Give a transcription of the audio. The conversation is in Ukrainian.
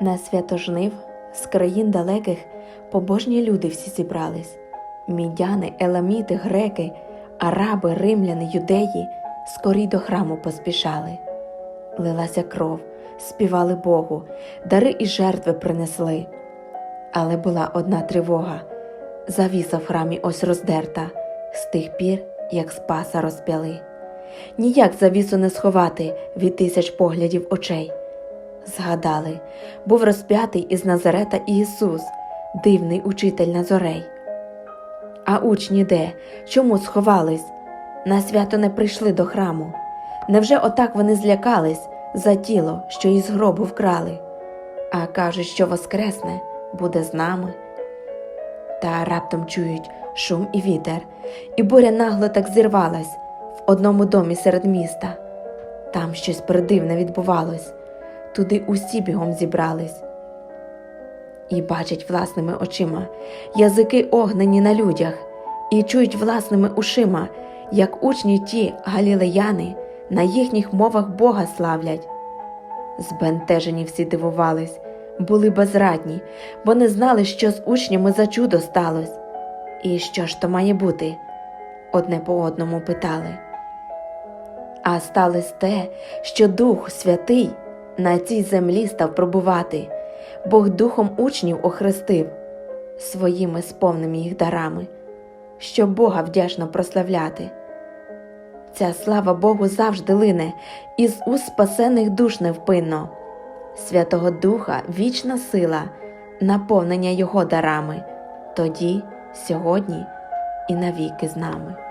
На свято жнив з країн далеких побожні люди всі зібрались. Мідяни, еламіти, греки, араби, римляни, юдеї скорій до храму поспішали. Лилася кров, співали Богу, дари і жертви принесли. Але була одна тривога завіса в храмі ось роздерта, з тих пір, як спаса розп'яли. Ніяк завісу не сховати від тисяч поглядів очей. Згадали, був розп'ятий із Назарета Ісус, дивний учитель Назорей. А учні де? Чому сховались? На свято не прийшли до храму. Невже отак вони злякались за тіло, що із гробу вкрали? А кажуть, що воскресне буде з нами. Та раптом чують шум і вітер, і буря нагло так зірвалась в одному домі серед міста. Там щось придивне відбувалось, туди усі бігом зібрались. І бачать власними очима язики огнені на людях, і чують власними ушима, як учні ті галілеяни на їхніх мовах Бога славлять. Збентежені всі дивувались, були безрадні, бо не знали, що з учнями за чудо сталось. І що ж то має бути? Одне по одному питали. А сталося те, що Дух Святий на цій землі став пробувати, Бог духом учнів охрестив своїми сповними їх дарами, щоб Бога вдячно прославляти. Ця слава Богу завжди лине із уст спасених душ невпинно, Святого Духа вічна сила, наповнення Його дарами, тоді, сьогодні і навіки з нами.